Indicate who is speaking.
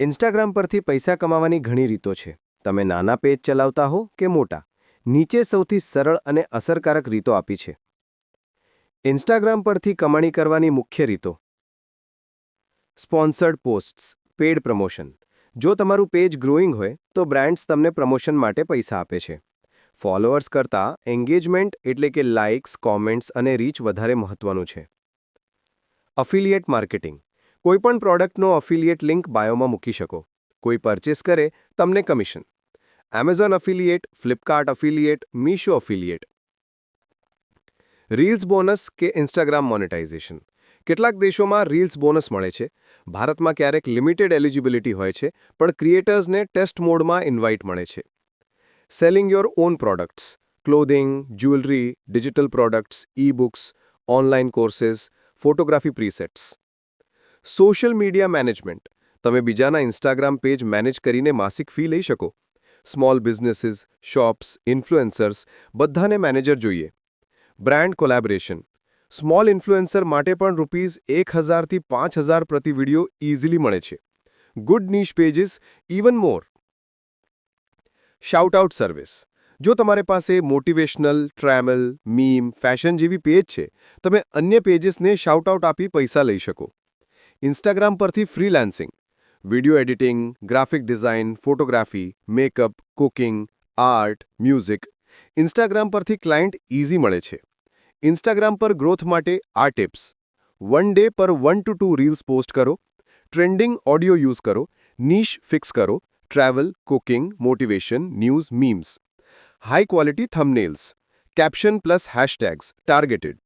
Speaker 1: Instagram પરથી પૈસા કમાવાની ઘણી રીતો છે. તમે નાના પેજ ચલાવતા હો કે મોટા? નીચે સૌથી સરળ અને અસરકારક રીતો આપી છે. ઇન્સ્ટાગ્રામ પરથી કમાણી કરવાની મુખ્ય રીતો. Sponsored posts, paid promotion. જો તમારું પેજ ગ્રોઈંગ હોય, તો બ્રાન્ડ્સ તમને પ્રમોશન માટે પૈસા આપે છે. ફોલોઅર્સ કરતાં એન્ગેજમેન્ટ એટલે કે લાઇક્સ, કોમેન્ટ્સ અને રીચ વધારે મહત્વનું છે. Affiliate marketing. કોઈપણ પ્રોડક્ટનો અફિલિયેટ લિંક બાયોમાં મૂકી શકો. કોઈ પરચેસ કરે, તમને commission Amazon affiliate Flipkart affiliate Meesho affiliate reels bonus કે ઇન્સ્ટાગ્રામ મોનેટાઇઝેશન કેટલાક દેશોમાં રીલ્સ બોનસ મળે છે. ભારતમાં ક્યારેક લિમિટેડ એલિજિબિલિટી હોય છે, પણ ક્રિએટર્સને ટેસ્ટ મોડમાં ઇન્વાઇટ મળે છે. Selling your own products clothing jewellery digital products e books online courses photography presets social media management. તમે બીજાના ઇન્સ્ટાગ્રામ પેજ મેનેજ કરીને માસિક ફી લઈ શકો. સ્મોલ બિઝનેસીસ, શોપ્સ, ઇન્ફ્લુએન્સર્સ, બધાને મેનેજર જોઈએ. Brand collaboration. સ્મોલ ઇન્ફ્લુએન્સર માટે પણ રૂપીઝ એક હજારથી પાંચ હજાર પ્રતિ વીડિયો ઇઝીલી મળે છે. Good niche pages even more. Shout out service જો તમારી પાસે મોટિવેશનલ ટ્રાવેલ મીમ, ફેશન જેવી પેજ છે, તમે અન્ય પેજીસને શાઉટ આઉટ આપી પૈસા લઈ શકો. ઇન્સ્ટાગ્રામ પરથી freelancing video editing graphic design photography makeup cooking art music Instagram પરથી ક્લાયન્ટ ઇઝી મળે છે ઇન્સ્ટાગ્રામ પર ગ્રોથ માટે આ ટિપ્સ વન ડે પર one two two reels post કરો ટ્રેન્ડિંગ ઓડિયો યુઝ કરો નીશ ફિક્સ કરો travel cooking motivation news memes high quality thumbnails caption plus hashtags targeted